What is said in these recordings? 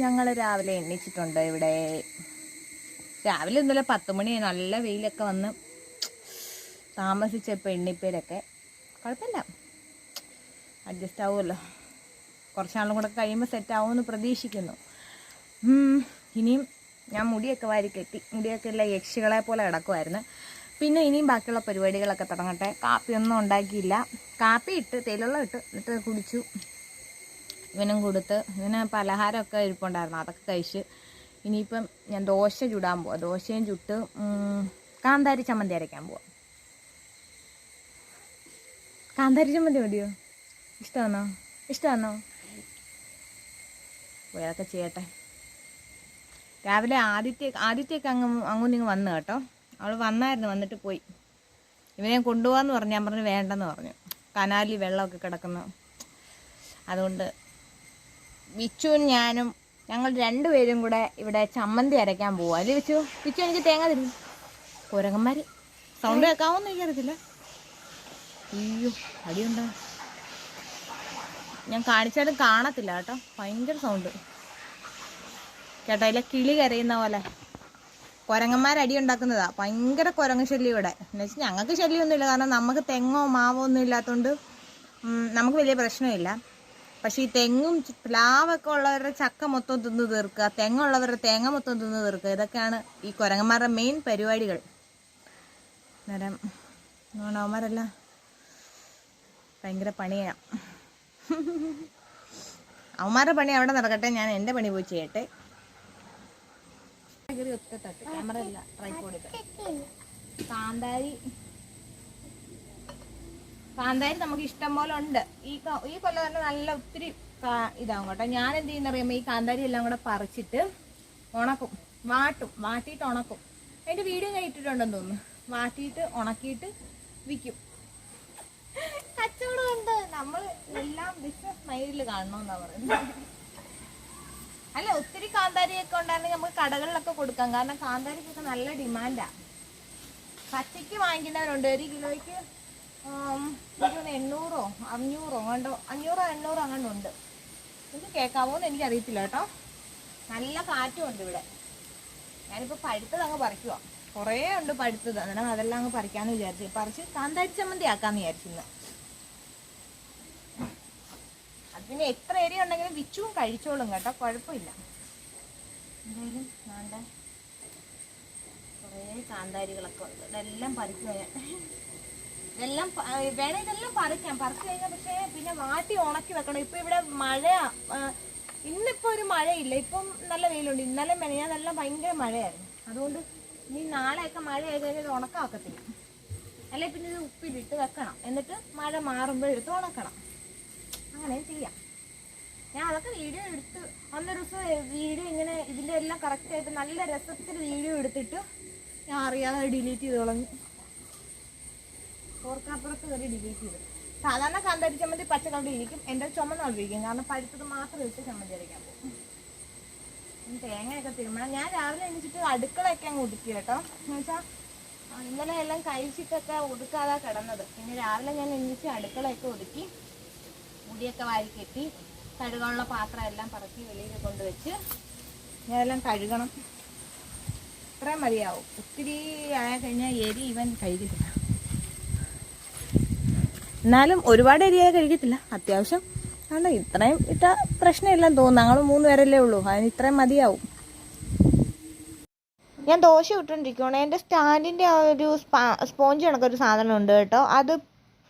ഞങ്ങൾ രാവിലെ എണ്ണിച്ചിട്ടുണ്ട് ഇവിടെ. രാവിലെ ഇന്നലെ പത്ത് മണി നല്ല വെയിലൊക്കെ വന്ന് താമസിച്ചപ്പോൾ എണ്ണിപ്പേരൊക്കെ. കുഴപ്പമില്ല. അഡ്ജസ്റ്റ് ആവുമല്ലോ. കുറച്ച് നാളും കൂടെ കഴിയുമ്പോൾ സെറ്റ് ആവുമെന്ന് പ്രതീക്ഷിക്കുന്നു. ഇനിയും ഞാൻ മുടിയൊക്കെ വാരി കെട്ടി മുടിയൊക്കെ ഉള്ള യക്ഷികളെ പോലെ കിടക്കുമായിരുന്നു പിന്നെ ഇനിയും ബാക്കിയുള്ള പരിപാടികളൊക്കെ തുടങ്ങട്ടെ. കാപ്പിയൊന്നും ഉണ്ടാക്കിയില്ല. കാപ്പി ഇട്ട് തേയിലുള്ള ഇട്ട് എന്നിട്ട് കുടിച്ചു. ഇവനും കൊടുത്ത് ഇവന് പലഹാരമൊക്കെ ഇരിപ്പുണ്ടായിരുന്നു. അതൊക്കെ കഴിച്ച് ഇനിയിപ്പം ഞാൻ ദോശ ചുടാൻ പോവാം. ദോശയും ചുട്ട് കാന്താരി ചമ്മന്തി അരയ്ക്കാൻ പോവാം. കാന്താരി ചമ്മന്തി മതിയോ? ഇഷ്ടമാണോ ഇഷ്ടമാണോ അതൊക്കെ ചെയ്യട്ടെ. രാവിലെ ആദിത്യ ആദിത്യക്ക് അങ്ങ് അങ്ങോട്ട് ഇങ്ങ് വന്നു കേട്ടോ. അവൾ വന്നായിരുന്നു വന്നിട്ട് പോയി. ഇവനെ കൊണ്ടുപോകാന്ന് പറഞ്ഞു ഞാൻ പറഞ്ഞു വേണ്ടെന്ന് പറഞ്ഞു. കനാലിൽ വെള്ളമൊക്കെ കിടക്കുന്നു. അതുകൊണ്ട് വിച്ചുവും ഞാനും ഞങ്ങൾ രണ്ടുപേരും കൂടെ ഇവിടെ ചമ്മന്തി അരയ്ക്കാൻ പോവാ. അല്ലേ വിച്ചു വിച്ചു എനിക്ക് തേങ്ങ തരും കുരങ്ങന്മാർ സൗണ്ട് കേൾക്കാവോന്ന് എനിക്കറിയത്തില്ല. അയ്യോ അടിയുണ്ടോ? ഞാൻ കാണിച്ചാലും കാണത്തില്ല കേട്ടോ. ഭയങ്കര സൗണ്ട്. കേട്ടോ അതിലെ കിളി കരയുന്ന പോലെ. കുരങ്ങന്മാർ അടി ഉണ്ടാക്കുന്നതാ. ഭയങ്കര കുരങ്ങ് ശല്യം ഇവിടെ. എന്ന് വെച്ചാൽ ഞങ്ങൾക്ക് ശല്യമൊന്നുമില്ല. കാരണം നമുക്ക് തെങ്ങോ മാവോ ഒന്നും ഇല്ലാത്തതുകൊണ്ട് നമുക്ക് വലിയ പ്രശ്നമില്ല. പക്ഷേ ഈ തെങ്ങും പ്ലാവൊക്കെ ഉള്ളവരുടെ ചക്ക മൊത്തം തിന്ന് തീർക്കുക തെങ്ങുള്ളവരുടെ തേങ്ങ മൊത്തം തിന്ന് തീർക്കുക ഇതൊക്കെയാണ് ഈ കുരങ്ങന്മാരുടെ മെയിൻ പരിപാടികൾ. അന്നേരം ഓണവന്മാരല്ല ഭയങ്കര പണിയാണ് അവന്മാരുടെ പണി അവിടെ നടക്കട്ടെ ഞാൻ എന്റെ പണി പോയി ചെയ്യട്ടെ. ക്യാമറ ഇല്ല ട്രൈപോഡ് കാന്താരി കാന്താരി നമുക്ക് ഇഷ്ടം പോലെ ഉണ്ട്. ഈ ഈ കൊല്ലം തന്നെ നല്ല ഒത്തിരി ഇതാവും കേട്ടോ. ഞാൻ എന്ത് ചെയ്യുന്ന അറിയുമ്പോൾ ഈ കാന്താരി എല്ലാം കൂടെ പറിച്ചിട്ട് ഉണക്കും. വാട്ടും. വാട്ടിയിട്ട് ഉണക്കും. അതിന്റെ വീഡിയോ ഞാൻ ഇട്ടിട്ടുണ്ടെന്ന് തോന്നുന്നു. വാട്ടിയിട്ട് ഉണക്കിയിട്ട് വിൽക്കും. കച്ചവടം ഉണ്ട് നമ്മൾ എല്ലാം ബിസിനസ് മൈൻഡിൽ കാണണമെന്നാ പറയുന്നത് അല്ല ഒത്തിരി കാന്താരിയൊക്കെ ഉണ്ടായിരുന്നെങ്കിൽ നമുക്ക് കടകളിലൊക്കെ കൊടുക്കാം. കാരണം കാന്താരിക്കൊക്കെ നല്ല ഡിമാൻഡാണ് പച്ചയ്ക്ക് വാങ്ങിക്കുന്നവരുണ്ട്. ഒരു കിലോയ്ക്ക് എണ്ണൂറോ അഞ്ഞൂറോ അങ്ങോട്ടോ അഞ്ഞൂറോ എണ്ണൂറോ അങ്ങോട്ട് ഉണ്ട്. ഇത് കേൾക്കാമോ എന്ന് എനിക്കറിയത്തില്ല കേട്ടോ. നല്ല കാറ്റും ഉണ്ട് ഇവിടെ. ഞാനിപ്പോൾ പഴുത്തത് അങ്ങ് പറിക്കുക കുറേ ഉണ്ട് പഴുത്തത്. അന്നേരം അതെല്ലാം അങ്ങ് പറിക്കാന്ന് വിചാരിച്ചു. പറിച്ച് കാന്താരി ചമ്മന്തി ആക്കാന്ന് വിചാരിച്ചിരുന്നു അത് പിന്നെ എത്ര ഏരിയ ഉണ്ടെങ്കിലും വിച്ചും കഴിച്ചോളും കേട്ടോ. കുഴപ്പമില്ല. എന്തായാലും വേണ്ട. കുറേ കാന്താരികളൊക്കെ ഉണ്ട്. ഇതെല്ലാം പറിക്കുക ഞാൻ. ആ, വേണേ ഇതെല്ലാം പറിക്കാം. പറിച്ചു കഴിഞ്ഞാൽ പക്ഷേ പിന്നെ വാട്ടി ഉണക്കി വെക്കണം. ഇപ്പൊ ഇവിടെ മഴ ഇന്നിപ്പോ ഒരു മഴയില്ല. ഇപ്പം നല്ല വെയിലുണ്ട്. ഇന്നലെ മെനയാന്നെല്ലാം ഭയങ്കര മഴയായിരുന്നു. അതുകൊണ്ട് ഇനി നാളെയൊക്കെ മഴ ആയി കഴിഞ്ഞാൽ ഇത് ഉണക്കാക്കത്തില്ല. അല്ലെ പിന്നെ ഇത് ഉപ്പിലിട്ട് വെക്കണം. എന്നിട്ട് മഴ മാറുമ്പോൾ എടുത്ത് ഉണക്കണം. അങ്ങനെ ചെയ്യാം. ഞാൻ അതൊക്കെ വീഡിയോ എടുത്ത് അന്നൊരു ദിവസം വീഡിയോ ഇങ്ങനെ ഇതിന്റെ എല്ലാം കറക്റ്റ് ആയിട്ട് നല്ല രസത്തിൽ വീഡിയോ എടുത്തിട്ട് ഞാൻ അറിയാതെ ഡിലീറ്റ് ചെയ്ത് കളഞ്ഞു. ഓർക്കാപ്പുറത്ത് കയറി ഡിലീറ്റ് ചെയ്തു. സാധാരണ കാന്താരി ചമ്മന്തി പച്ച കളർ ഇരിക്കും. എന്റെ ചുമന്ന ഇരിക്കും. കാരണം പഴുത്തത് മാത്രം ഇട്ട് ചമ്മന്തി അരയ്ക്കാൻ പോകും. തേങ്ങയൊക്കെ തിരുമണം ഞാൻ രാവിലെ എണീച്ചിട്ട് അടുക്കളയൊക്കെ അങ്ങ് ഒതുക്കി കേട്ടോ. എന്ന് വെച്ചാൽ ഇന്നലെ എല്ലാം കഴിച്ചിട്ടൊക്കെ ഒതുക്കാതാ കിടന്നത്. പിന്നെ രാവിലെ ഞാൻ എണീച്ച് അടുക്കളയൊക്കെ ഒതുക്കി മുടിയൊക്കെ വാരി കെട്ടി കഴുകാനുള്ള പാത്രം എല്ലാം പറക്കി വെളിയിൽ കൊണ്ടുവച്ച് ഞാനെല്ലാം കഴുകണം. ഇത്രയും മതിയാവും. ഒത്തിരി ആയ കഴിഞ്ഞാൽ എരി ഇവൻ കഴിക്കത്തില്ല എന്നാലും ഒരുപാട് എരിയായ കഴിക്കത്തില്ല. അത്യാവശ്യം ആണ് ഇത്രയും ഇട്ട പ്രശ്നമില്ലെന്ന് തോന്നുന്നു. ഞങ്ങൾ മൂന്ന് പേരല്ലേ ഉള്ളൂ. അതിന് ഇത്രയും മതിയാവും. ഞാൻ ദോശ ഇട്ടുകൊണ്ടിരിക്കുകയാണ് എന്റെ സ്റ്റാൻഡിന്റെ ആ ഒരു സ്പാ സ്പോഞ്ച് കണക്കൊരു സാധനം ഉണ്ട് കേട്ടോ. അത്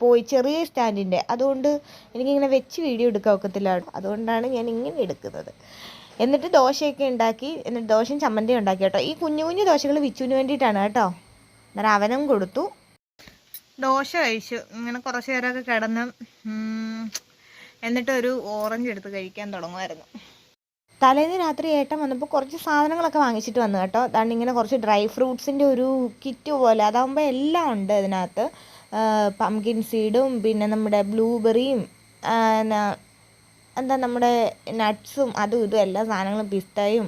പോയി ചെറിയ സ്റ്റാൻഡിന്റെ. അതുകൊണ്ട് എനിക്കിങ്ങനെ വെച്ച് വീഡിയോ എടുക്കാൻ ഒക്കത്തില്ല അതുകൊണ്ടാണ് ഞാൻ ഇങ്ങനെ എടുക്കുന്നത്. എന്നിട്ട് ദോശയൊക്കെ ഉണ്ടാക്കി എന്നിട്ട് ദോശയും ചമ്മന്തിയും ഉണ്ടാക്കി കേട്ടോ. ഈ കുഞ്ഞു കുഞ്ഞു ദോശകൾ വിച്ചുവിന് വേണ്ടിയിട്ടാണ് കേട്ടോ. അന്നേരം അവനും കൊടുത്തു. ദോശ കഴിച്ചു. ഇങ്ങനെ കുറച്ച് നേരമൊക്കെ കിടന്ന് എന്നിട്ട് ഒരു ഓറഞ്ച് എടുത്ത് കഴിക്കാൻ തുടങ്ങുമായിരുന്നു. തലേന്ന് രാത്രി ഏട്ടൻ വന്നപ്പോൾ കുറച്ച് സാധനങ്ങളൊക്കെ വാങ്ങിച്ചിട്ട് വന്നു കേട്ടോ. അതാണ് ഇങ്ങനെ കുറച്ച് ഡ്രൈ ഫ്രൂട്ട്സിന്റെ ഒരു കിറ്റ് പോലെ. അതാകുമ്പോൾ എല്ലാം ഉണ്ട് അതിനകത്ത് പംകിൻ സീഡും പിന്നെ നമ്മുടെ ബ്ലൂബെറിയും എന്താ നമ്മുടെ നട്ട്സും അതും ഇതും എല്ലാ സാധനങ്ങളും പിസ്തയും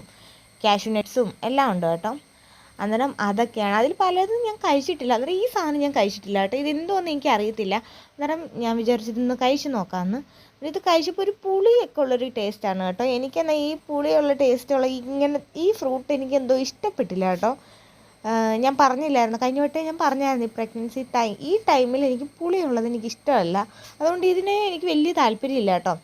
കാഷ്യൂ നട്ട്സും എല്ലാം ഉണ്ട് കേട്ടോ. അന്നേരം അതൊക്കെയാണ്. അതിൽ പലതും ഞാൻ കഴിച്ചിട്ടില്ല. അന്നേരം ഈ സാധനം ഞാൻ കഴിച്ചിട്ടില്ല കേട്ടോ. ഇത് എന്തോന്ന് എനിക്ക് അറിയത്തില്ല അന്നേരം ഞാൻ വിചാരിച്ചു കഴിച്ചു കഴിച്ച് നോക്കാമെന്ന് ഇത് കഴിച്ചപ്പോൾ ഒരു പുളിയൊക്കെ ഉള്ളൊരു ടേസ്റ്റാണ് കേട്ടോ. എനിക്കെന്നാൽ ഈ പുളിയുള്ള ടേസ്റ്റുള്ള ഇങ്ങനെ ഈ ഫ്രൂട്ട് എനിക്ക് എന്തോ ഇഷ്ടപ്പെട്ടില്ല കേട്ടോ. ഞാൻ പറഞ്ഞില്ലായിരുന്നു. കഴിഞ്ഞ വട്ടേ ഞാൻ പറഞ്ഞായിരുന്നു ഈ പ്രഗ്നൻസി ടൈം ഈ ടൈമിൽ എനിക്ക് പുളിയുള്ളത് എനിക്ക് ഇഷ്ടമല്ല. അതുകൊണ്ട് ഇതിനെ എനിക്ക് വലിയ താല്പര്യമില്ല കേട്ടോ.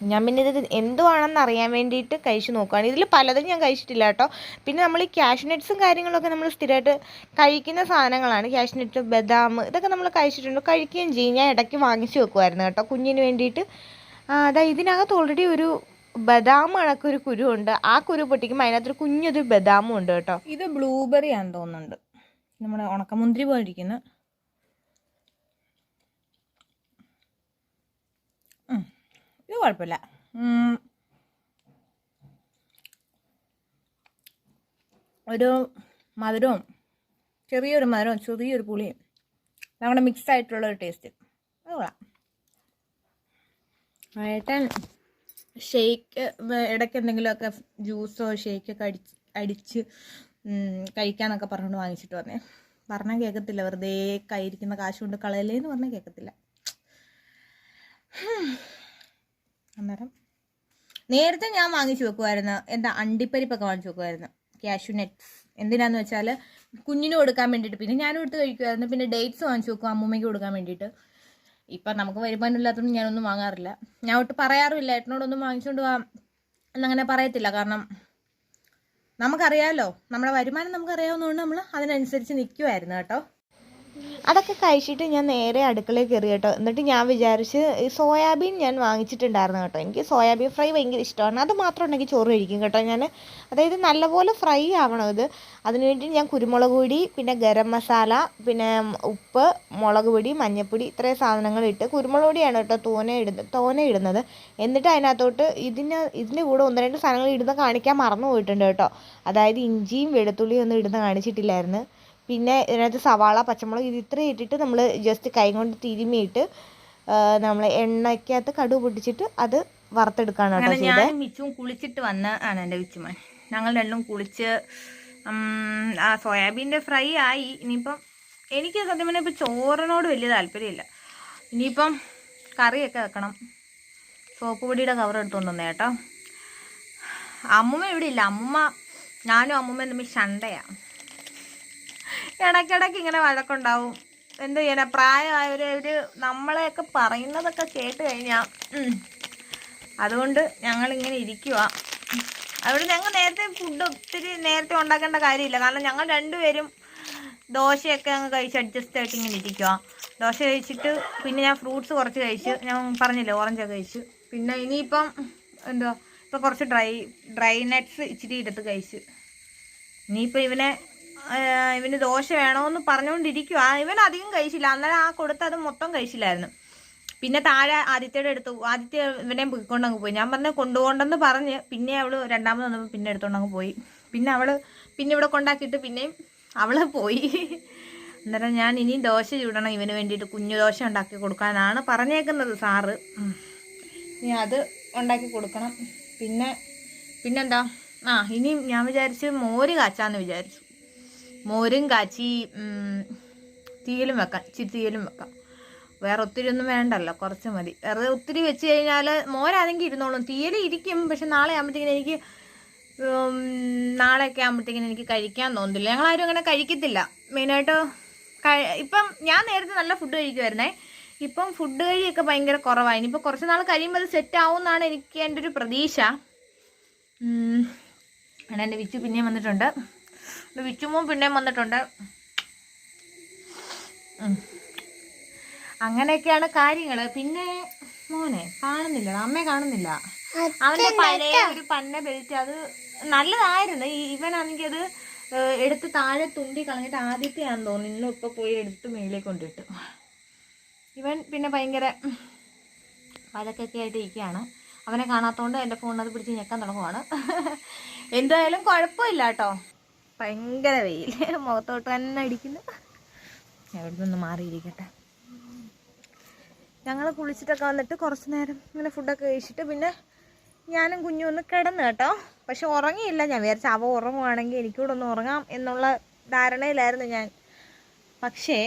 ഞാൻ പിന്നെ ഇത് എന്തുവാണെന്ന് അറിയാൻ വേണ്ടിയിട്ട് കഴിച്ച് നോക്കുകയാണ് ഇതിൽ പലതും ഞാൻ കഴിച്ചിട്ടില്ല കേട്ടോ. പിന്നെ നമ്മൾ ഈ കാഷ്നട്ട്സും കാര്യങ്ങളൊക്കെ നമ്മൾ സ്ഥിരമായിട്ട് കഴിക്കുന്ന സാധനങ്ങളാണ്. കാഷ്നട്ട് ബദാം ഇതൊക്കെ നമ്മൾ കഴിച്ചിട്ടുണ്ട്. കഴിക്കുകയും ചെയ്യും. ഞാൻ ഇടയ്ക്ക് വാങ്ങിച്ച് വെക്കുമായിരുന്നു കേട്ടോ കുഞ്ഞിന് വേണ്ടിയിട്ട്. അതാ ഇതിനകത്ത് ഓൾറെഡി ഒരു ബദാം കണക്കൊരു കുരു ഉണ്ട്. ആ കുരു പൊട്ടിക്കുമ്പോൾ അതിനകത്തൊരു കുഞ്ഞൊരു ബദാമും ഉണ്ട് കേട്ടോ. ഇത് ബ്ലൂബെറി ആണെന്ന് തോന്നുന്നുണ്ട്. നമ്മുടെ ഉണക്കമുന്തിരി പോലെ ഇരിക്കുന്ന ഉം, ഇത് കുഴപ്പമില്ല. ഒരു മധുരവും ചെറിയൊരു മധുരവും ചെറിയൊരു പുളിയും. നമ്മുടെ മിക്സ് ആയിട്ടുള്ള ഒരു ടേസ്റ്റ് അത് കൊള്ളാം. ഏട്ടൻ ഷേക്ക് ഇടയ്ക്ക് എന്തെങ്കിലുമൊക്കെ ജ്യൂസോ ഷേക്കൊക്കെ അടിച്ച് അടിച്ച് കഴിക്കാന്നൊക്കെ പറഞ്ഞുകൊണ്ട് വാങ്ങിച്ചിട്ട് വന്നേ. പറഞ്ഞാൽ കേൾക്കത്തില്ല വെറുതെ കൈയിരിക്കുന്ന കാശ് കൊണ്ട് കളയല്ലേന്ന് പറഞ്ഞാൽ കേൾക്കത്തില്ല. അന്നേരം നേരത്തെ ഞാൻ വാങ്ങിച്ചു വെക്കുമായിരുന്നു എന്താ അണ്ടിപ്പരിപ്പൊക്കെ വാങ്ങിച്ചു വെക്കുമായിരുന്നു ക്യാഷ്യൂ നെറ്റ്സ് എന്തിനാന്ന് വെച്ചാൽ കുഞ്ഞിന് കൊടുക്കാൻ വേണ്ടിയിട്ട്. പിന്നെ ഞാനും എടുത്ത് കഴിക്കുമായിരുന്നു പിന്നെ ഡേറ്റ്സ് വാങ്ങിച്ചു വെക്കും അമ്മൂമ്മയ്ക്ക് കൊടുക്കാൻ വേണ്ടിയിട്ട്. ഇപ്പം നമുക്ക് വരുമാനമില്ലാത്തതുകൊണ്ട് ഞാനൊന്നും വാങ്ങാറില്ല. ഞാൻ ഒട്ട് പറയാറുമില്ല. ഏട്ടനോടൊന്നും വാങ്ങിച്ചുകൊണ്ട് വാ എന്നങ്ങനെ പറയത്തില്ല. കാരണം നമുക്കറിയാമല്ലോ നമ്മുടെ വരുമാനം നമുക്കറിയാവുന്നതുകൊണ്ട് നമ്മൾ അതിനനുസരിച്ച് നിൽക്കുമായിരുന്നു കേട്ടോ. അതൊക്കെ കഴിച്ചിട്ട് ഞാൻ നേരെ അടുക്കളയിൽ കയറി കേട്ടോ. എന്നിട്ട് ഞാൻ വിചാരിച്ച് സോയാബീൻ ഞാൻ വാങ്ങിച്ചിട്ടുണ്ടായിരുന്നു കേട്ടോ. എനിക്ക് സോയാബീൻ ഫ്രൈ ഭയങ്കര ഇഷ്ടമാണ്. അത് മാത്രം ഉണ്ടെങ്കിൽ ചോറ് കഴിക്കും കേട്ടോ ഞാൻ. അതായത് നല്ലപോലെ ഫ്രൈ ആവണം ഇത് അതിനുവേണ്ടി ഞാൻ കുരുമുളക് പൊടി പിന്നെ ഗരം മസാല പിന്നെ ഉപ്പ് മുളക് പൊടി മഞ്ഞൾപ്പൊടി ഇത്രയും സാധനങ്ങൾ ഇട്ട് കുരുമുളക് പൊടിയാണ് കേട്ടോ തോനെ ഇടുന്നത് തോനെ ഇടുന്നത്. എന്നിട്ട് അതിനകത്തോട്ട് ഇതിന് ഇതിന്റെ കൂടെ ഒന്ന് രണ്ട് സാധനങ്ങൾ ഇടുന്ന കാണിക്കാൻ മറന്നു പോയിട്ടുണ്ട് കേട്ടോ. അതായത് ഇഞ്ചിയും വെളുത്തുള്ളിയും ഒന്നും ഇടുന്ന കാണിച്ചിട്ടില്ലായിരുന്നു. പിന്നെ ഇതിനകത്ത് സവാള പച്ചമുളക് ഇത് ഇത്രയും ഇട്ടിട്ട് നമ്മൾ ജസ്റ്റ് കൈ കൊണ്ട് തിരുമിയിട്ട് നമ്മൾ എണ്ണയ്ക്കകത്ത് കടുക് പൊട്ടിച്ചിട്ട് അത് വറുത്തെടുക്കാനാണ് ഞാൻ മിച്ചും കുളിച്ചിട്ട് വന്ന ആണ് എന്റെ വിച്ചുമൻ ഞങ്ങൾ രണ്ടും കുളിച്ച് ആ സോയാബീന്റെ ഫ്രൈ ആയി. ഇനിയിപ്പം എനിക്ക് സത്യം പറഞ്ഞാൽ ഇപ്പം ചോറിനോട് വലിയ താല്പര്യമില്ല. ഇനിയിപ്പം കറിയൊക്കെ വെക്കണം. സോപ്പ് പൊടിയുടെ കവർ എടുത്തുകൊണ്ട് വന്നേ കേട്ടോ. അമ്മുമ്മ ഇവിടെ ഇല്ല. അമ്മുമ്മ ഞാനും അമ്മുമ്മയും തമ്മിൽ ശണ്ടയാണ് ഇടയ്ക്കിടയ്ക്ക് ഇങ്ങനെ വഴക്കുണ്ടാവും. എന്ത് ചെയ്യാനാ? പ്രായമായവര് ഒരു നമ്മളെയൊക്കെ പറയുന്നതൊക്കെ കേട്ട് കഴിഞ്ഞാൽ അതുകൊണ്ട് ഞങ്ങൾ ഇങ്ങനെ ഇരിക്കുക അതുകൊണ്ട് ഞങ്ങൾ നേരത്തെ ഫുഡ് ഒത്തിരി നേരത്തെ ഉണ്ടാക്കേണ്ട കാര്യമില്ല. കാരണം ഞങ്ങൾ രണ്ടുപേരും ദോശയൊക്കെ അങ്ങ് കഴിച്ച് അഡ്ജസ്റ്റ് ആയിട്ട് ഇങ്ങനെ ഇരിക്കുക ദോശ കഴിച്ചിട്ട് പിന്നെ ഞാൻ ഫ്രൂട്ട്സ് കുറച്ച് കഴിച്ച് ഞാൻ പറഞ്ഞില്ലേ ഓറഞ്ചൊക്കെ കഴിച്ചു. പിന്നെ ഇനിയിപ്പം എന്താ ഇപ്പം കുറച്ച് ഡ്രൈ ഡ്രൈ നട്ട്സ് ഇച്ചിരി എടുത്ത് കഴിച്ച്. ഇനിയിപ്പോൾ ഇവനെ ഇവന് ദോശ വേണമെന്ന് പറഞ്ഞുകൊണ്ടിരിക്കുക ഇവൻ അധികം കഴിച്ചില്ല. അന്നേരം ആ കൊടുത്തത് മൊത്തം കഴിച്ചില്ലായിരുന്നു. പിന്നെ താഴെ ആദിത്യയുടെ എടുത്തു ആദിത്യ ഇവനെ പൊയ്ക്കൊണ്ടങ്ങ് പോയി. ഞാൻ പറഞ്ഞ കൊണ്ടുപോകണ്ടെന്ന് പറഞ്ഞ് പിന്നെ അവൾ രണ്ടാമത് വന്നപ്പോൾ പിന്നെ എടുത്തോണ്ടങ്ങ് പോയി. പിന്നെ അവൾ പിന്നെ ഇവിടെ കൊണ്ടാക്കിയിട്ട് പിന്നെയും അവൾ പോയി. അന്നേരം ഞാൻ ഇനി ദോശ ചൂടണം. ഇവന് വേണ്ടിയിട്ട് കുഞ്ഞു ദോശ ഉണ്ടാക്കി കൊടുക്കാനാണ് പറഞ്ഞേക്കുന്നത് സാറ്. ഇനി അത് ഉണ്ടാക്കി കൊടുക്കണം. പിന്നെ പിന്നെന്താ? ആ ഇനി ഞാൻ വിചാരിച്ചു മോര് കാച്ചാന്ന് വിചാരിച്ചു. മോരും കാച്ചി തീയലും വെക്കാം. ഇച്ചിരി തീയലും വെക്കാം. വേറെ ഒത്തിരി ഒന്നും വേണ്ടല്ലോ. കുറച്ച് മതി. വേറെ ഒത്തിരി വെച്ച് കഴിഞ്ഞാൽ മോരാണെങ്കിൽ ഇരുന്നോളും. തീയൽ ഇരിക്കും. പക്ഷെ നാളെ ആകുമ്പോഴത്തേക്കിനും എനിക്ക് നാളെയൊക്കെ ആകുമ്പോഴത്തേക്കിനും എനിക്ക് കഴിക്കാൻ തോന്നുന്നില്ല ഞങ്ങളാരും അങ്ങനെ കഴിക്കത്തില്ല. മെയിനായിട്ട് ഇപ്പം ഞാൻ നേരത്തെ നല്ല ഫുഡ് കഴിക്കുമായിരുന്നേ ഇപ്പം ഫുഡ് കഴിയൊക്കെ ഭയങ്കര കുറവായി ഇനിയിപ്പോൾ കുറച്ച് നാൾ കഴിയുമ്പോൾ അത് സെറ്റ് ആവും എന്നാണ് എനിക്ക് എന്റെ ഒരു പ്രതീക്ഷ. അങ്ങനെ എന്റെ വിച്ചു പിന്നെയും വന്നിട്ടുണ്ട്. വിച്ചുമോൻ പിന്നെയും വന്നിട്ടുണ്ട്. അങ്ങനെയൊക്കെയാണ് കാര്യങ്ങൾ പിന്നെ മോനെ കാണുന്നില്ല അമ്മയെ കാണുന്നില്ല. അവന്റെ പഴയ ഒരു പന്ന ബെൽറ്റ് അത് നല്ലതായിരുന്നു. ഇവനാണെങ്കിൽ അത് എടുത്ത് താഴെ തുണ്ടി കളഞ്ഞിട്ട് ആദ്യത്തെയാന്ന് തോന്നുന്നു. ഇന്നും ഇപ്പൊ പോയി എടുത്ത് മേളിൽ കൊണ്ടിട്ടു. ഇവൻ പിന്നെ ഭയങ്കര വഴക്കൊക്കെ ആയിട്ട് ഇരിക്കുകയാണ്. അവനെ കാണാത്തതുകൊണ്ട് എന്റെ ഫോണിനത് പിടിച്ച് ഞെക്കാൻ തുടങ്ങുവാണ്. എന്തായാലും കുഴപ്പമില്ല കേട്ടോ. ഭയങ്കര വെയിൽ മുഖത്തോട്ട് തന്നെ അടിക്കുന്നു. എവിടെ നിന്ന് മാറിയിരിക്കട്ടെ. ഞങ്ങൾ കുളിച്ചിട്ടൊക്കെ വന്നിട്ട് കുറച്ച് നേരം ഇങ്ങനെ ഫുഡൊക്കെ കഴിച്ചിട്ട് പിന്നെ ഞാനും കുഞ്ഞും ഒന്ന് കിടന്നു കേട്ടോ. പക്ഷെ ഉറങ്ങിയില്ല. ഞാൻ വിചാരിച്ച അവ ഉറങ്ങുവാണെങ്കിൽ എനിക്കൂടെ ഒന്ന് ഉറങ്ങാം എന്നുള്ള ധാരണയിലായിരുന്നു ഞാൻ. പക്ഷേ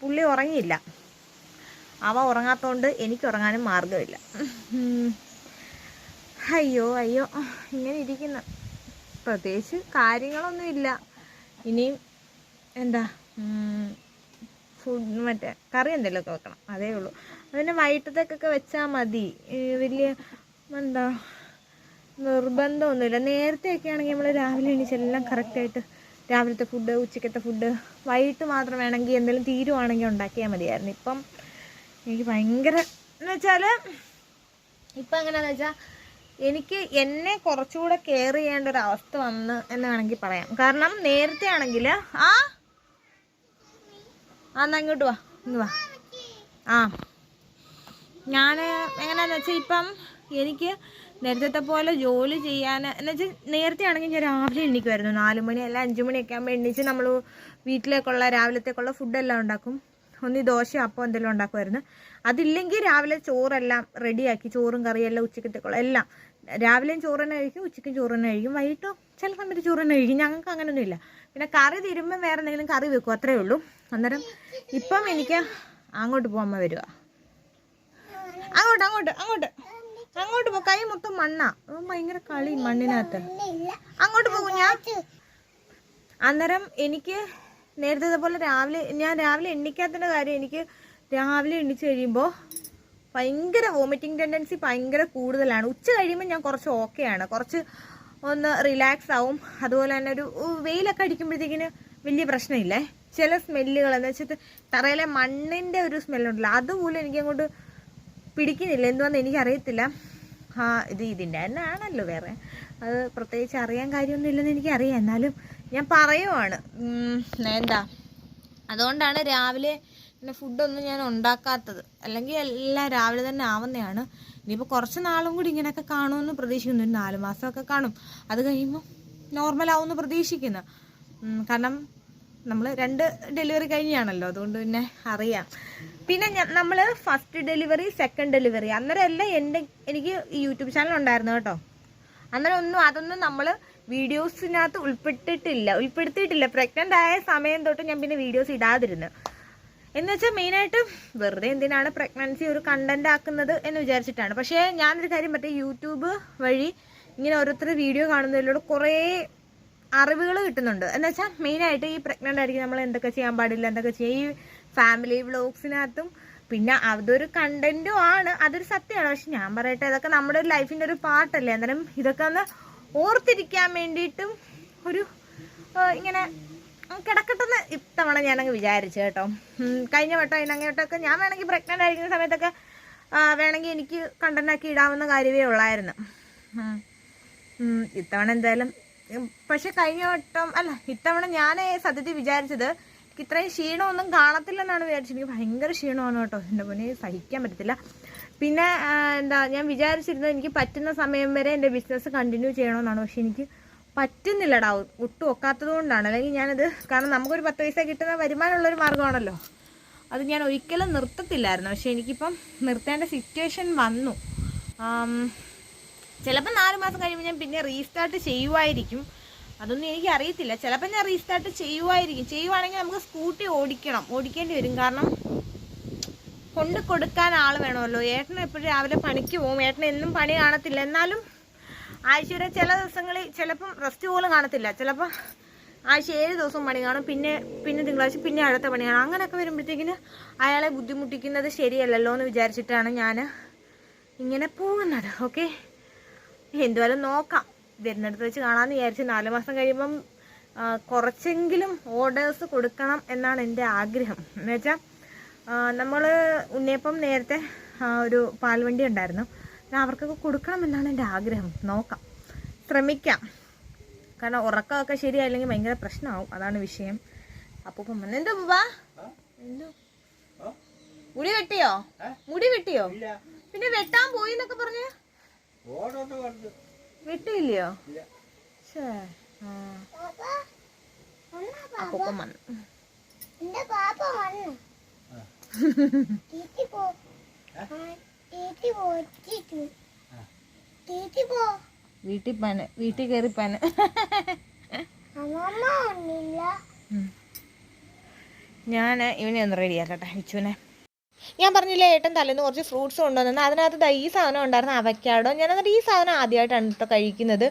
പുള്ളി ഉറങ്ങിയില്ല. അവ ഉറങ്ങാത്തതുകൊണ്ട് എനിക്ക് ഉറങ്ങാനും മാർഗമില്ല അയ്യോ അയ്യോ. ഇങ്ങനെ ഇരിക്കുന്നു. പ്രത്യേകിച്ച് കാര്യങ്ങളൊന്നുമില്ല ഇനിയും എന്താ ഫുഡ് മറ്റേ കറി എന്തെങ്കിലുമൊക്കെ വെക്കണം. അതേ ഉള്ളൂ. അതിന് വൈകിട്ടത്തേക്കൊക്കെ വെച്ചാൽ മതി. വലിയ എന്താ നിർബന്ധമൊന്നുമില്ല. നേരത്തെയൊക്കെ ആണെങ്കിൽ നമ്മൾ രാവിലെ എണീച്ചെല്ലാം കറക്റ്റായിട്ട് രാവിലത്തെ ഫുഡ് ഉച്ചക്കത്തെ ഫുഡ് വൈകിട്ട് മാത്രം വേണമെങ്കിൽ എന്തെങ്കിലും തീരുവാണെങ്കിൽ ഉണ്ടാക്കിയാൽ മതിയായിരുന്നു. ഇപ്പം എനിക്ക് ഭയങ്കര എന്ന് വെച്ചാൽ ഇപ്പം എങ്ങനെയാണെന്ന് വെച്ചാൽ എനിക്ക് എന്നെ കുറച്ചുകൂടെ കെയർ ചെയ്യേണ്ട ഒരു അവസ്ഥ വന്ന് എന്ന് വേണമെങ്കിൽ പറയാം. കാരണം നേരത്തെ ആണെങ്കിൽ ആ? ആ എന്നാ ഇങ്ങോട്ട് വാ. ഇന്ന് വാ. ആ. ഞാൻ എങ്ങനെയാന്ന് വെച്ചാൽ ഇപ്പം എനിക്ക് നേരത്തെ പോലെ ജോലി ചെയ്യാൻ എന്ന് വെച്ചാൽ നേരത്തെ ആണെങ്കിൽ ഞാൻ രാവിലെ എണ്ണിക്കുമായിരുന്നു നാല് മണി അല്ല അഞ്ച് മണിയൊക്കെ ആകുമ്പോൾ എണ്ണിച്ച് നമ്മൾ വീട്ടിലേക്കുള്ള രാവിലത്തേക്കുള്ള ഫുഡെല്ലാം ഉണ്ടാക്കും. ഒന്ന് ദോശ അപ്പം എന്തെല്ലാം ഉണ്ടാക്കുമായിരുന്നു അതില്ലെങ്കിൽ രാവിലെ ചോറെല്ലാം റെഡിയാക്കി ചോറും കറിയെല്ലാം ഉച്ചക്കത്തേക്കുള്ള എല്ലാം രാവിലെയും ചോറ് തന്നെ കഴിക്കും ഉച്ചയ്ക്കും ചോറ് തന്നെ കഴിക്കും വൈകിട്ടും ചില സമയത്ത് ചോറ് തന്നെ കഴിക്കും. ഞങ്ങൾക്ക് അങ്ങനെയൊന്നും ഇല്ല പിന്നെ കറി തീരുമ്പം വേറെ എന്തെങ്കിലും കറി വെക്കും അത്രേ ഉള്ളൂ. അന്നേരം ഇപ്പം എനിക്ക് അങ്ങോട്ട് പോകുമ്പോൾ വരുക അങ്ങോട്ട് അങ്ങോട്ട് അങ്ങോട്ട്. അങ്ങോട്ട് പോ. കൈ മൊത്തം മണ്ണാ. ഭയങ്കര കളി മണ്ണിനകത്ത്. അങ്ങോട്ട് പോകും ഞാൻ അന്നേരം എനിക്ക് നേരത്തെ പോലെ രാവിലെ ഞാൻ രാവിലെ എണ്ണിക്കാത്തതിന്റെ കാര്യം എനിക്ക് രാവിലെ എണ്ണിച്ച് കഴിയുമ്പോൾ ഭയങ്കര വോമിറ്റിംഗ് ടെൻഡൻസി ഭയങ്കര കൂടുതലാണ്. ഉച്ച കഴിയുമ്പോൾ ഞാൻ കുറച്ച് ഓക്കെയാണ് കുറച്ച് ഒന്ന് റിലാക്സ് ആവും. അതുപോലെ തന്നെ ഒരു വെയിലൊക്കെ അടിക്കുമ്പോഴത്തേക്കിന് വലിയ പ്രശ്നമില്ലേ? ചില സ്മെല്ലുകൾ എന്ന് വെച്ചിട്ട് തറയിലെ മണ്ണിന്റെ ഒരു സ്മെല്ലുണ്ടല്ലോ അതുപോലും എനിക്ക് അങ്ങോട്ട് പിടിക്കുന്നില്ല. എന്തുവാന്ന് എനിക്കറിയത്തില്ല. ആ ഇത് ഇതിന്റെ തന്നെ ആണല്ലോ വേറെ. അത് പ്രത്യേകിച്ച് അറിയാൻ കാര്യമൊന്നും ഇല്ലെന്ന് എനിക്കറിയാം. എന്നാലും ഞാൻ പറയുവാണ്. എന്താ? അതുകൊണ്ടാണ് രാവിലെ പിന്നെ ഫുഡൊന്നും ഞാൻ ഉണ്ടാക്കാത്തത്. അല്ലെങ്കിൽ എല്ലാം രാവിലെ തന്നെ ആവുന്നതാണ്. ഇനിയിപ്പോൾ കുറച്ച് നാളും കൂടി ഇങ്ങനെയൊക്കെ കാണുമെന്ന് പ്രതീക്ഷിക്കുന്നു. ഒരു നാല് മാസമൊക്കെ കാണും. അത് കഴിയുമ്പോൾ നോർമൽ ആവുമെന്ന് പ്രതീക്ഷിക്കുന്നു. കാരണം നമ്മൾ രണ്ട് ഡെലിവറി കഴിഞ്ഞാണല്ലോ. അതുകൊണ്ട് പിന്നെ അറിയാം. പിന്നെ നമ്മൾ ഫസ്റ്റ് ഡെലിവറി സെക്കൻഡ് ഡെലിവറി അന്നേരം എല്ലാം എന്റെ എനിക്ക് യൂട്യൂബ് ചാനൽ ഉണ്ടായിരുന്നു കേട്ടോ. അന്നേരം ഒന്നും അതൊന്നും നമ്മൾ വീഡിയോസിനകത്ത് ഉൾപ്പെട്ടിട്ടില്ല. ഉൾപ്പെടുത്തിയിട്ടില്ല. പ്രഗ്നന്റ് ആയ സമയം തൊട്ട് ഞാൻ പിന്നെ വീഡിയോസ് ഇടാതിരുന്നു. എന്ന് വെച്ചാൽ മെയിനായിട്ട് വെറുതെ എന്തിനാണ് പ്രഗ്നൻസി ഒരു കണ്ടന്റ് ആക്കുന്നത് എന്ന് വിചാരിച്ചിട്ടാണ്. പക്ഷേ ഞാനൊരു കാര്യം പറ്റി യൂട്യൂബ് വഴി ഇങ്ങനെ ഓരോരുത്തർ വീഡിയോ കാണുന്നതിലൂടെ കുറേ അറിവുകൾ കിട്ടുന്നുണ്ട്. എന്ന് വെച്ചാൽ മെയിനായിട്ട് ഈ പ്രഗ്നന്റ് ആയിരിക്കും നമ്മൾ എന്തൊക്കെ ചെയ്യാൻ പാടില്ല എന്തൊക്കെ ചെയ്യാം. ഈ ഫാമിലി വ്ളോഗ്സിനകത്തും പിന്നെ അതൊരു കണ്ടന്റും ആണ്. അതൊരു സത്യമാണ്. പക്ഷെ ഞാൻ പറയട്ടെ ഇതൊക്കെ നമ്മുടെ ഒരു ലൈഫിന്റെ ഒരു പാർട്ടല്ലേ അന്നേരം ഇതൊക്കെ ഒന്ന് ഓർത്തിരിക്കാൻ വേണ്ടിയിട്ടും ഒരു ഇങ്ങനെ കിടക്കട്ടെന്ന് ഇത്തവണ ഞാനങ്ങ് വിചാരിച്ചു കേട്ടോ. കഴിഞ്ഞ വട്ടം അതിനങ്ങോട്ടൊക്കെ ഞാൻ വേണമെങ്കിൽ പ്രഗ്നന്റ് ആയിരിക്കുന്ന സമയത്തൊക്കെ വേണമെങ്കിൽ എനിക്ക് കണ്ടന്റാക്കി ഇടാവുന്ന കാര്യമേ ഉള്ളായിരുന്നു. ഇത്തവണ എന്തായാലും പക്ഷെ കഴിഞ്ഞ വട്ടം അല്ല ഇത്തവണ ഞാൻ സത്യത്തിൽ വിചാരിച്ചത് എനിക്ക് ഇത്രയും ക്ഷീണമൊന്നും കാണത്തില്ലെന്നാണ് വിചാരിച്ചത്. എനിക്ക് ഭയങ്കര ക്ഷീണമാണ് കേട്ടോ. എന്റെ പൊന്നെ സഹിക്കാൻ പറ്റത്തില്ല. പിന്നെ എന്താ ഞാൻ വിചാരിച്ചിരുന്നത് എനിക്ക് പറ്റുന്ന സമയം വരെ എന്റെ ബിസിനസ് കണ്ടിന്യൂ ചെയ്യണമെന്നാണ്. പക്ഷെ എനിക്ക് പറ്റുന്നില്ലടാ. ഒട്ടും ഒക്കാത്തത് കൊണ്ടാണ് അല്ലെങ്കിൽ ഞാനത് കാരണം നമുക്കൊരു പത്ത് പൈസ കിട്ടുന്ന വരുമാനമുള്ളൊരു മാർഗമാണല്ലോ. അത് ഞാൻ ഒരിക്കലും നിർത്തത്തില്ലായിരുന്നു. പക്ഷെ എനിക്കിപ്പം നിർത്തേണ്ട സിറ്റുവേഷൻ വന്നു. ചിലപ്പം നാല് മാസം കഴിയുമ്പോൾ ഞാൻ പിന്നെ റീസ്റ്റാർട്ട് ചെയ്യുമായിരിക്കും അതൊന്നും എനിക്ക് അറിയത്തില്ല. ചിലപ്പോൾ ഞാൻ റീസ്റ്റാർട്ട് ചെയ്യുമായിരിക്കും ചെയ്യുവാണെങ്കിൽ നമുക്ക് സ്കൂട്ടി ഓടിക്കണം. ഓടിക്കേണ്ടി വരും. കാരണം കൊണ്ട് കൊടുക്കാൻ ആൾ വേണമല്ലോ. ഏട്ടൻ എപ്പോഴും രാവിലെ പണിക്ക് പോകും. ഏട്ടൻ എന്നും പണി കാണത്തില്ല. എന്നാലും ആഴ്ചയുടെ ചില ദിവസങ്ങളിൽ ചിലപ്പം റെസ്റ്റ് പോലും കാണത്തില്ല. ചിലപ്പോൾ ആഴ്ച ഏഴ് ദിവസം പണി കാണും. പിന്നെ പിന്നെ തിങ്കളാഴ്ച പിന്നെ അടുത്ത പണി കാണും. അങ്ങനെയൊക്കെ വരുമ്പോഴത്തേക്കിന് അയാളെ ബുദ്ധിമുട്ടിക്കുന്നത് ശരിയല്ലല്ലോ എന്ന് വിചാരിച്ചിട്ടാണ് ഞാൻ ഇങ്ങനെ പോകുന്നത്. ഓക്കെ എന്തുവായാലും നോക്കാം. വരുന്നിടത്ത് വെച്ച് കാണാമെന്ന് വിചാരിച്ച് നാല് മാസം കഴിയുമ്പം കുറച്ചെങ്കിലും ഓർഡേഴ്സ് കൊടുക്കണം എന്നാണ് എന്റെ ആഗ്രഹം. എന്ന് വെച്ചാൽ നമ്മൾ ഉണ്ണിയപ്പം നേരത്തെ ഒരു പാൽവണ്ടി ഉണ്ടായിരുന്നു. അവർക്കൊക്കെ കൊടുക്കണം എന്നാണ് എന്റെ ആഗ്രഹം. നോക്കാം. ശ്രമിക്കാം. കാരണം ഉറക്കമൊക്കെ ശരിയായില്ലെങ്കിൽ ഭയങ്കര പ്രശ്നമാവും. അതാണ് വിഷയം. അപ്പൊ എന്താ എന്തോ വാ എന്തോ? മുടി വെട്ടിയോ? മുടി വെട്ടിയോ? പിന്നെ വെട്ടാൻ പോയി എന്നൊക്കെ പറഞ്ഞ? വെട്ടിയില്ലയോ? ശ്ശേ. ആ. അപ്പൂപ്പൻ വന്നു. എന്റെ പാപ്പ വന്നു. വീട്ടിൽ പന വീട്ടിൽ കയറി പാന് ഞാൻ ഇവനെ ഒന്ന് റെഡിയാക്കട്ടെ വിച്ചുവിനെ ഞാൻ പറഞ്ഞില്ലേ ഏട്ടൻ തലേന്ന് കുറച്ച് ഫ്രൂട്ട്സ് കൊണ്ടുവന്നു അതിനകത്ത് ഈ സാധനം ഉണ്ടായിരുന്നു അവക്കാഡോ ഞാൻ എന്നിട്ട് ഈ സാധനം ആദ്യമായിട്ടാണ് കേട്ടോ കഴിക്കുന്നത്.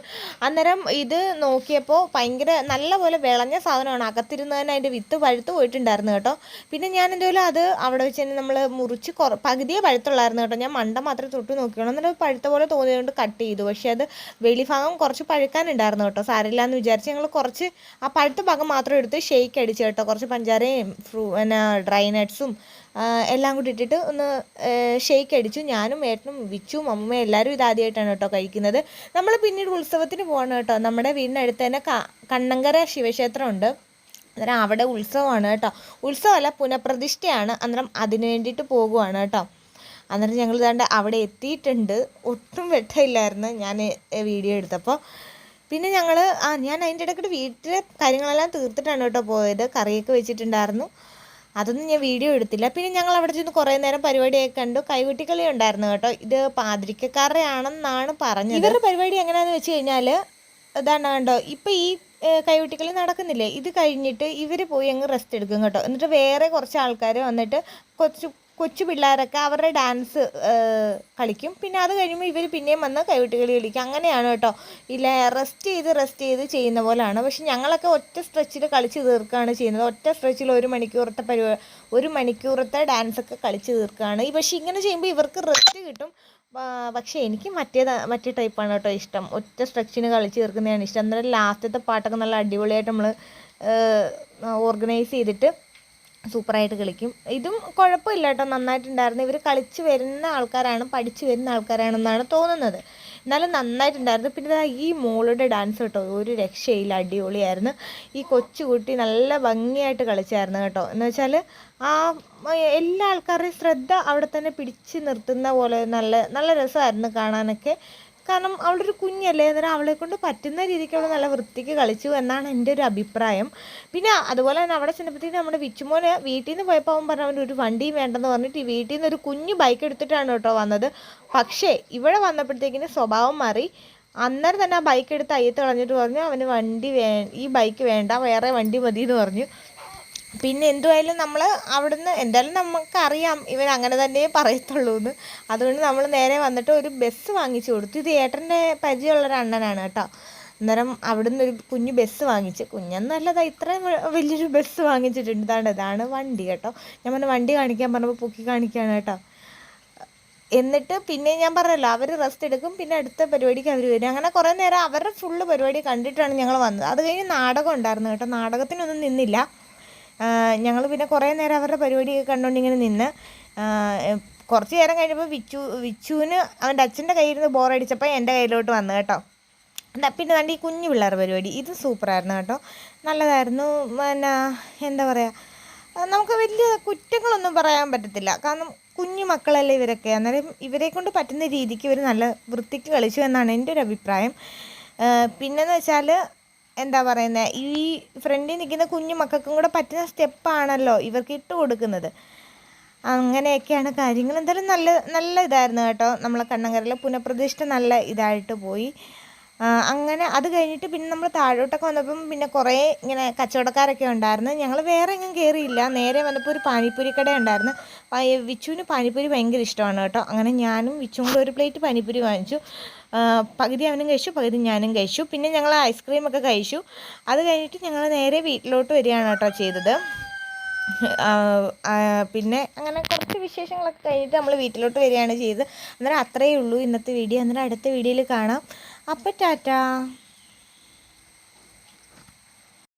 അന്നേരം ഇത് നോക്കിയപ്പോൾ ഭയങ്കര നല്ലപോലെ വിളഞ്ഞ സാധനമാണ്. അകത്തിരുന്ന് തന്നെ അതിന്റെ വിത്ത് പഴുത്ത് പോയിട്ടുണ്ടായിരുന്നു കേട്ടോ. പിന്നെ ഞാൻ എന്തെങ്കിലും അത് അവിടെ വെച്ച് തന്നെ നമ്മൾ മുറിച്ച് കുറ പകുതിയേ പഴുത്തുള്ളായിരുന്നു കേട്ടോ. ഞാൻ മണ്ട മാത്രമേ തൊട്ട് നോക്കിയുള്ളൂ എന്നിട്ട് പഴുത്ത പോലെ തോന്നിയതുകൊണ്ട് കട്ട് ചെയ്തു. പക്ഷേ അത് വെളിഭാഗം കുറച്ച് പഴുക്കാനുണ്ടായിരുന്നു കേട്ടോ. സാരില്ല എന്ന് വിചാരിച്ച് ഞങ്ങൾ കുറച്ച് ആ പഴുത്ത ഭാഗം മാത്രം എടുത്ത് ഷെയ്ക്ക് അടിച്ച് കേട്ടോ. കുറച്ച് പഞ്ചാരയും ഫ്രൂ പിന്നെ ഡ്രൈ നട്ട്സും എല്ലാം കൂടി ഇട്ടിട്ട് ഒന്ന് ഷേക്ക് അടിച്ചു. ഞാനും ഏട്ടനും വിച്ചും അമ്മയും എല്ലാവരും ഇതാദ്യമായിട്ടാണ് കേട്ടോ കഴിക്കുന്നത്. നമ്മൾ പിന്നീട് ഉത്സവത്തിന് പോകണം കേട്ടോ. നമ്മുടെ വീടിനടുത്ത് തന്നെ കണ്ണങ്കര ശിവക്ഷേത്രമുണ്ട്. അന്നേരം അവിടെ ഉത്സവമാണ് കേട്ടോ. ഉത്സവമല്ല പുനഃപ്രതിഷ്ഠയാണ്. അന്നേരം അതിനു വേണ്ടിയിട്ട് പോകുവാണ് കേട്ടോ. അന്നേരം ഞങ്ങൾ ഇതാണ്ട് അവിടെ എത്തിയിട്ടുണ്ട്. ഒട്ടും വെട്ടമില്ലായിരുന്നു ഞാൻ വീഡിയോ എടുത്തപ്പോൾ. പിന്നെ ഞങ്ങൾ ആ ഞാൻ അതിന്റെ ഇടയ്ക്കിട്ട് വീട്ടിലെ കാര്യങ്ങളെല്ലാം തീർത്തിട്ടാണ് കേട്ടോ പോയത്. കറിയൊക്കെ വെച്ചിട്ടുണ്ടായിരുന്നു. അതൊന്നും ഞാൻ വീഡിയോ എടുത്തില്ല. പിന്നെ ഞങ്ങൾ അവിടെ ചെന്ന് കുറേ നേരം പരിപാടിയൊക്കെ കണ്ടു. കൈകൊട്ടിക്കളി ഉണ്ടായിരുന്നു കേട്ടോ. ഇത് പാതിരിക്കക്കാരുടെ ആണെന്നാണ് പറഞ്ഞത്. ഇവരുടെ പരിപാടി എങ്ങനെയാണെന്ന് വെച്ച് കഴിഞ്ഞാൽ ഇതാണ് കണ്ടോ ഇപ്പം ഈ ഏഹ്, കൈകൊട്ടിക്കളി നടക്കുന്നില്ലേ? ഇത് കഴിഞ്ഞിട്ട് ഇവർ പോയി അങ്ങ് റെസ്റ്റ് എടുക്കും കേട്ടോ. എന്നിട്ട് വേറെ കുറച്ച് ആൾക്കാർ വന്നിട്ട് കൊച്ചു കൊച്ചു പിള്ളേരൊക്കെ അവരുടെ ഡാൻസ് കളിക്കും. പിന്നെ അത് കഴിയുമ്പോൾ ഇവർ പിന്നെയും വന്ന് കൈകൊട്ടിക്കളി കളിക്കും. അങ്ങനെയാണ് കേട്ടോ. ഇല്ല റെസ്റ്റ് ചെയ്ത് റെസ്റ്റ് ചെയ്ത് ചെയ്യുന്ന പോലെയാണ് പക്ഷെ ഞങ്ങളൊക്കെ ഒറ്റ സ്ട്രെച്ചിൽ കളിച്ച് തീർക്കുകയാണ് ചെയ്യുന്നത്. ഒറ്റ സ്ട്രെച്ചിൽ ഒരു മണിക്കൂറത്തെ പരിപാടി ഒരു മണിക്കൂറത്തെ ഡാൻസൊക്കെ കളിച്ച് തീർക്കുകയാണ് പക്ഷേ ഇങ്ങനെ ചെയ്യുമ്പോൾ ഇവർക്ക് റെസ്റ്റ് കിട്ടും. പക്ഷേ എനിക്ക് മറ്റേത് മറ്റേ ടൈപ്പാണ് കേട്ടോ ഇഷ്ടം. ഒറ്റ സ്ട്രെച്ചിന് കളിച്ച് തീർക്കുന്നതാണ് ഇഷ്ടം. അന്നേരം ലാസ്റ്റത്തെ പാട്ടൊക്കെ നല്ല അടിപൊളിയായിട്ട് നമ്മൾ ഓർഗനൈസ് ചെയ്തിട്ട് സൂപ്പറായിട്ട് കളിക്കും. ഇതും കുഴപ്പമില്ല കേട്ടോ. നന്നായിട്ടുണ്ടായിരുന്നു. ഇവർ കളിച്ച് വരുന്ന ആൾക്കാരാണ് പഠിച്ചു വരുന്ന ആൾക്കാരാണെന്നാണ് തോന്നുന്നത്. എന്നാലും നന്നായിട്ടുണ്ടായിരുന്നു. പിന്നെ ഈ മോളുടെ ഡാൻസ് കേട്ടോ. ഒരു രക്ഷയില്ല. അടിപൊളിയായിരുന്നു. ഈ കൊച്ചുകുട്ടി നല്ല ഭംഗിയായിട്ട് കളിച്ചായിരുന്നു കേട്ടോ. എന്ന് വെച്ചാൽ ആ എല്ലാ ആൾക്കാരുടെയും ശ്രദ്ധ അവിടെ തന്നെ പിടിച്ച് നിർത്തുന്ന പോലെ നല്ല നല്ല രസമായിരുന്നു കാണാനൊക്കെ. കാരണം ഒരു കുഞ്ഞല്ലേ അന്നേരം അവളെ കൊണ്ട് പറ്റുന്ന രീതിക്ക് അവൾ നല്ല വൃത്തിക്ക് കളിച്ചു എന്നാണ് എന്റെ ഒരു അഭിപ്രായം. പിന്നെ അതുപോലെ തന്നെ അവിടെ ചെന്നപ്പോഴത്തേക്ക് നമ്മുടെ വിച്ചുമോന് വീട്ടിൽ നിന്ന് പോയപ്പോൾ അവൻ പറഞ്ഞു അവന്റെ ഒരു വണ്ടി വേണ്ടെന്ന് പറഞ്ഞിട്ട് ഈ വീട്ടിൽ നിന്ന് ഒരു കുഞ്ഞു ബൈക്ക് എടുത്തിട്ടാണ് കേട്ടോ വന്നത്. പക്ഷേ ഇവിടെ വന്നപ്പോഴത്തേക്കിന് സ്വഭാവം മാറി. അന്നേരം തന്നെ ആ ബൈക്ക് എടുത്ത് അയ്യത്ത് കളഞ്ഞിട്ട് പറഞ്ഞു അവന് വണ്ടി വേ ഈ ബൈക്ക് വേണ്ട വേറെ വണ്ടി മതി എന്ന് പറഞ്ഞു. പിന്നെ എന്തുമായാലും നമ്മൾ അവിടുന്ന് എന്തായാലും നമുക്കറിയാം ഇവൻ അങ്ങനെ തന്നെ പറയത്തുള്ളൂ എന്ന് അതുകൊണ്ട് നമ്മൾ നേരെ വന്നിട്ട് ഒരു ബസ് വാങ്ങിച്ചു കൊടുത്തു. ഇത് ഏട്ടന്റെ പരിചയമുള്ളൊരു അണ്ണനാണ് കേട്ടോ. അന്നേരം അവിടുന്ന് ഒരു കുഞ്ഞു ബസ് വാങ്ങിച്ച്. കുഞ്ഞെന്നല്ലതാ ഇത്രയും വലിയൊരു ബസ് വാങ്ങിച്ചിട്ടുണ്ട്. ഇതാണ് ഇതാണ് വണ്ടി കേട്ടോ. ഞാൻ പറഞ്ഞു വണ്ടി കാണിക്കാൻ പറഞ്ഞപ്പോൾ പൊക്കി കാണിക്കുകയാണ് കേട്ടോ. എന്നിട്ട് പിന്നെ ഞാൻ പറഞ്ഞല്ലോ അവർ റെസ്റ്റ് എടുക്കും. പിന്നെ അടുത്ത പരിപാടിക്ക് അവർ വരും. അങ്ങനെ കുറേ നേരം അവരുടെ ഫുള്ള് പരിപാടി കണ്ടിട്ടാണ് ഞങ്ങൾ വന്നത്. അത് കഴിഞ്ഞ് നാടകം ഉണ്ടായിരുന്നു കേട്ടോ. നാടകത്തിനൊന്നും നിന്നില്ല. ഞങ്ങൾ പിന്നെ കുറേ നേരം അവരുടെ പരിപാടിയൊക്കെ കണ്ടുകൊണ്ട് ഇങ്ങനെ നിന്ന്. കുറച്ച് നേരം കഴിഞ്ഞപ്പോൾ വിച്ചു വിച്ചുവിന് അവന്റെ അച്ഛന്റെ കയ്യിൽ നിന്ന് ബോറടിച്ചപ്പോൾ എന്റെ കയ്യിലോട്ട് വന്നു കേട്ടോ. പിന്നെ ദാണ്ട് ഈ കുഞ്ഞു പിള്ളേർ പരിപാടി ഇത് സൂപ്പറായിരുന്നു കേട്ടോ. നല്ലതായിരുന്നു. പിന്നെ എന്താ പറയുക നമുക്ക് വലിയ കുറ്റങ്ങളൊന്നും പറയാൻ പറ്റത്തില്ല. കാരണം കുഞ്ഞു മക്കളല്ലേ ഇവരൊക്കെ. അന്നേരം ഇവരെ കൊണ്ട് പറ്റുന്ന രീതിക്ക് ഇവർ നല്ല വൃത്തിക്ക് കളിച്ചു എന്നാണ് എന്റെ ഒരു അഭിപ്രായം. പിന്നെന്ന് വെച്ചാൽ എന്താ പറയുന്നത് ഈ ഫ്രണ്ടിൽ നിൽക്കുന്ന കുഞ്ഞു മക്കൾക്കും കൂടെ പറ്റുന്ന സ്റ്റെപ്പാണല്ലോ ഇവർക്ക് ഇട്ട് കൊടുക്കുന്നത്. അങ്ങനെയൊക്കെയാണ് കാര്യങ്ങൾ. എന്തായാലും നല്ല നല്ല ഇതായിരുന്നു കേട്ടോ. നമ്മളെ കണ്ണങ്കരയിലെ പുനഃപ്രതിഷ്ഠ നല്ല ഇതായിട്ട് പോയി. അങ്ങനെ അത് കഴിഞ്ഞിട്ട് പിന്നെ നമ്മൾ താഴോട്ടൊക്കെ വന്നപ്പം പിന്നെ കുറേ ഇങ്ങനെ കച്ചവടക്കാരൊക്കെ ഉണ്ടായിരുന്നു. ഞങ്ങൾ വേറെ എങ്ങും കയറിയില്ല നേരെ വന്നപ്പോൾ ഒരു പാനിപ്പൂരി കട ഉണ്ടായിരുന്നു. വിച്ചുവിന് പാനിപ്പൂരി ഭയങ്കര ഇഷ്ടമാണ് കേട്ടോ. അങ്ങനെ ഞാനും വിച്ചും കൂടെ ഒരു പ്ലേറ്റ് പാനിപ്പൂരി വാങ്ങിച്ചു. പകുതി അവനും കഴിച്ചു പകുതി ഞാനും കഴിച്ചു. പിന്നെ ഞങ്ങൾ ഐസ്ക്രീമൊക്കെ കഴിച്ചു. അത് കഴിഞ്ഞിട്ട് ഞങ്ങൾ നേരെ വീട്ടിലോട്ട് വരികയാണ് കേട്ടോ ചെയ്തത്. പിന്നെ അങ്ങനെ കുറച്ച് വിശേഷങ്ങളൊക്കെ കഴിഞ്ഞിട്ട് നമ്മൾ വീട്ടിലോട്ട് വരികയാണ് ചെയ്തത്. അന്നേരം അത്രയേ ഉള്ളൂ ഇന്നത്തെ വീഡിയോ. അന്നേരം അടുത്ത വീഡിയോയിൽ കാണാം. അപ്പം ടാറ്റാ.